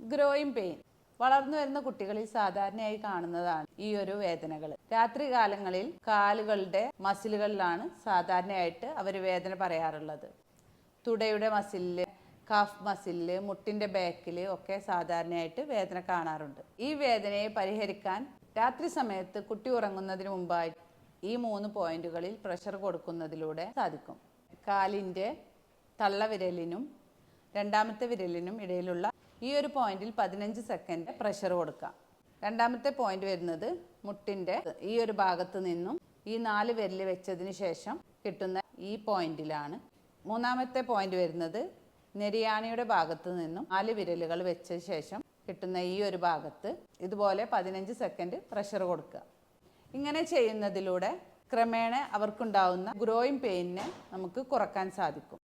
Growing pain. വളർന്നു വരുന്ന കുട്ടികളിൽ സാധാരണയായി കാണുന്നതാണ് ഈ ഒരു വേദനകൾ രാത്രി കാലങ്ങളിൽ കാലുകളുടെ മസിലുകളിലാണ് സാധാരണയായിട്ട് അവർ വേദന പറയാറുള്ളത്. തുടയുടെ മസിലിൽ കഫ് മസിലിൽ മുട്ടിന്റെ ബാക്കിൽ ഒക്കെ സാധാരണയായിട്ട് വേദന കാണാറുണ്ട്. ഈ വേദനയെ പരിഹരിക്കാൻ രാത്രി സമയത്ത് കുട്ടി ഉറങ്ങുന്നതിന് മുമ്പായി ഈ മൂന്ന് പോയിന്റുകളിൽ പ്രഷർ കൊടുക്കുന്നതിലൂടെ സാധിക്കും. കാലിന്റെ തള്ളവിരലിനും രണ്ടാമത്തെ വിരലിനും ഇടയിലുള്ള ഈ ഒരു പോയിന്റിൽ പതിനഞ്ച് സെക്കൻഡ് പ്രഷർ കൊടുക്കാം. രണ്ടാമത്തെ പോയിന്റ് വരുന്നത് മുട്ടിന്റെ ഈ ഒരു ഭാഗത്ത് നിന്നും ഈ നാല് വിരൽ വെച്ചതിന് ശേഷം കിട്ടുന്ന ഈ പോയിന്റിലാണ്. മൂന്നാമത്തെ പോയിന്റ് വരുന്നത് നെരിയാണിയുടെ ഭാഗത്ത് നിന്നും നാല് വിരലുകൾ വെച്ച ശേഷം കിട്ടുന്ന ഈ ഒരു ഭാഗത്ത് ഇതുപോലെ പതിനഞ്ച് സെക്കൻഡ് പ്രഷർ കൊടുക്കുക. ഇങ്ങനെ ചെയ്യുന്നതിലൂടെ ക്രമേണ അവർക്കുണ്ടാവുന്ന ഗ്രോയിങ് പെയിനെ നമുക്ക് കുറയ്ക്കാൻ സാധിക്കും.